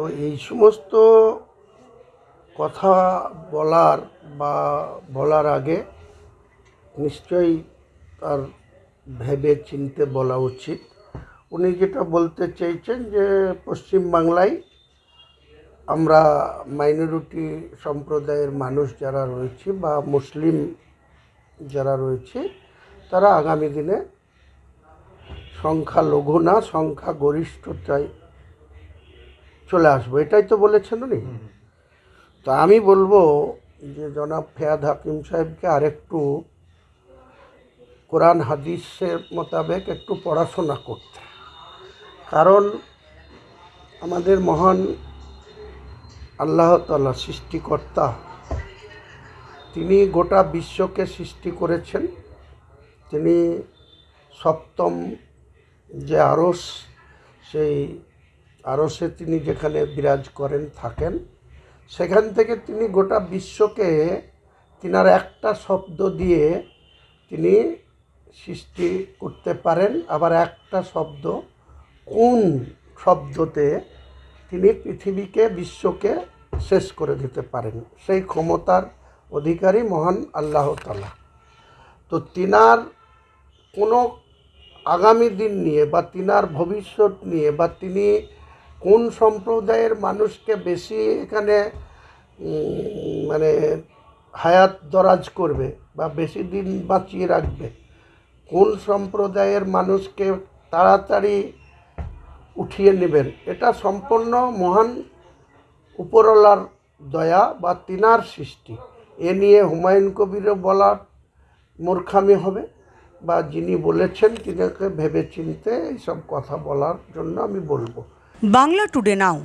তো এই সমস্ত কথা বলার বা বলার আগে নিশ্চয়ই তার ভেবে চিনতে বলা উচিত। উনি যেটা বলতে চেয়েছেন যে পশ্চিমবাংলায় আমরা মাইনরিটি সম্প্রদায়ের মানুষ যারা রয়েছে বা মুসলিম যারা রয়েছে, তারা আগামী দিনে সংখ্যা লঘু না সংখ্যা গরিষ্ঠতায় চলে আসব এটাই তো বলেছেন উনি। তো আমি বলব যে জনাব ফেয়াদ হাকিম সাহেবকে আরেকটু কোরআন হাদিসের মোতাবেক একটু পড়াশোনা করতে। কারণ আমাদের মহান আল্লাহ তালা সৃষ্টিকর্তা তিনি গোটা বিশ্বকে সৃষ্টি করেছেন। তিনি সপ্তম যে আরস সেই আরসে তিনি যেখানে বিরাজ করেন, থাকেন, সেখান থেকে তিনি গোটা বিশ্বকে তিনার একটা শব্দ দিয়ে তিনি সৃষ্টি করতে পারেন। আবার একটা শব্দ, কোন শব্দতে তিনি পৃথিবীকে, বিশ্বকে শেষ করে দিতে পারেন। সেই ক্ষমতার অধিকারী মহান আল্লাহ তালা তো তিনার কোনো আগামী দিন নিয়ে বা তিনার ভবিষ্যৎ নিয়ে বা তিনি কোন সম্প্রদায়ের মানুষকে বেশি এখানে মানে হায়াত দরাজ করবে বা বেশি দিন বাঁচিয়ে রাখবে? কোন সম্প্রদায়ের মানুষকে তাড়াতাড়ি উঠিয়ে নেবেন? এটা সম্পূর্ণ মহান উপরওয়ালার দয়া বা তিনার সৃষ্টি। এ নিয়ে হুমায়ুন কবিরও বলার মূর্খামি হবে বা যিনি বলেছেন, তিনাকে ভেবে চিনতে এইসব কথা বলার জন্য আমি বলব। Bangla today now.